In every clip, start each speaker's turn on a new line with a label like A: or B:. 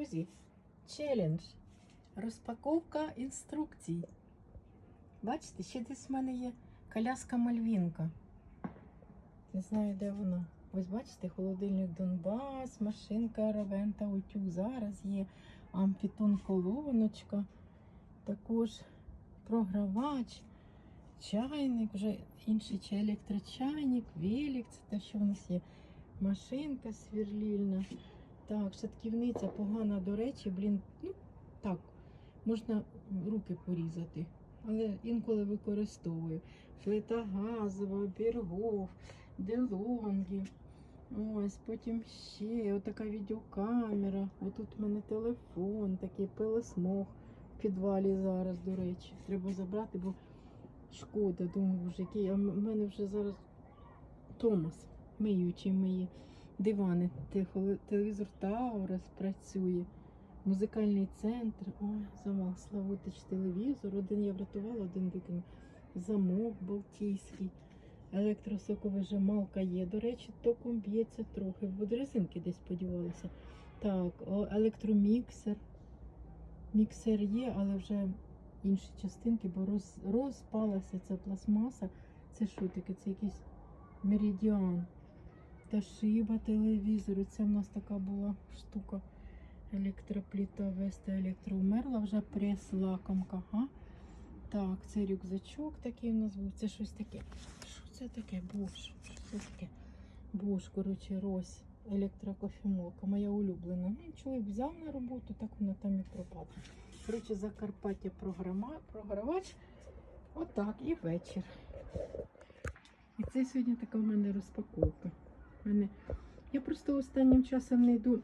A: друзі, челендж. Розпаковка інструкцій. Бачите, ще десь в мене є коляска Мальвінка. Не знаю, де вона. Ось бачите, холодильник Донбас, машинка Равента Утюг. Зараз є амфітон колоночка, також програвач, чайник, вже інший чи електрочайник, велик, це те, що в нас є. Машинка сверлільна. Так, шатківниця погана, до речі, блін, ну так, можна руки порізати, але інколи використовую. Флита газова, біргов, делонгі. Ось, потім ще отака відеокамера. Отут в мене телефон, такий пилосмог в підвалі зараз, до речі. Треба забрати, бо шкода, думаю, боже, який. А в мене вже зараз Томас, миючий миє дивани. Телевізор Таурес працює. Музикальний центр. Ой, завал Славутич телевізор. Один я врятувала, один викинув. Замок Балтійський. Електросоковижималка є. До речі, током б'ється трохи. Бо резинки десь подівалися. Так, електроміксер. Міксер є, але вже інші частинки, бо роз, розпалася ця пластмаса. Це що таке? Це якийсь меридіан. Та шиба телевізору. Це в нас така була штука. Електропліта Веста електро умерла, вже прес-лакомка. Ага. Так, це рюкзачок такий у нас був. Це щось таке. Що це таке? Бош. Що це таке? Бош, коротше, Рось. Електрокофемолка, моя улюблена. Ну, чоловік взяв на роботу, так воно там і пропало. Коротше, Закарпаття програма, програвач. Отак, і вечір. І це сьогодні така в мене розпаковка. Мене... Я просто останнім часом не йду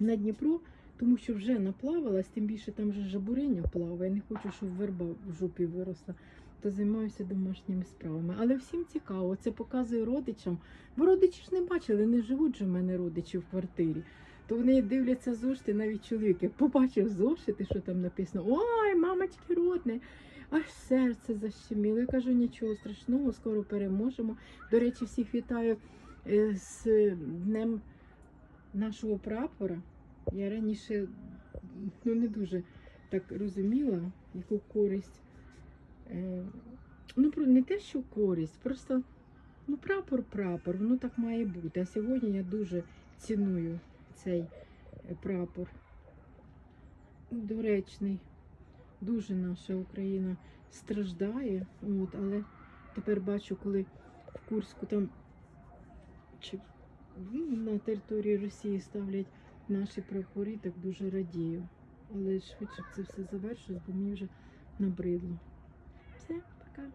A: на Дніпро, тому що вже наплавалась, тим більше там вже жабуриня плаває. Не хочу, щоб верба в жопі виросла. То займаюся домашніми справами. Але всім цікаво, це показую родичам. Бо родичі ж не бачили, не живуть же в мене родичі в квартирі. То вони дивляться зошити, навіть чоловік, як побачив зошити, що там написано: Ой, мамочки родне, аж серце защеміло. Я кажу, нічого страшного, скоро переможемо. До речі, всіх вітаю з днем нашого прапора. Я раніше ну, не дуже так розуміла, яку користь. Е, ну, не те, що користь, просто ну, прапор прапор, воно так має бути. А сьогодні я дуже ціную цей е, прапор. Доречний. Дуже наша Україна страждає. От, але тепер бачу, коли в Курську там чи на території Росії ставлять наші прапори, так дуже радію. Але швидше це все завершилось, бо мені вже набридло. Все, пока.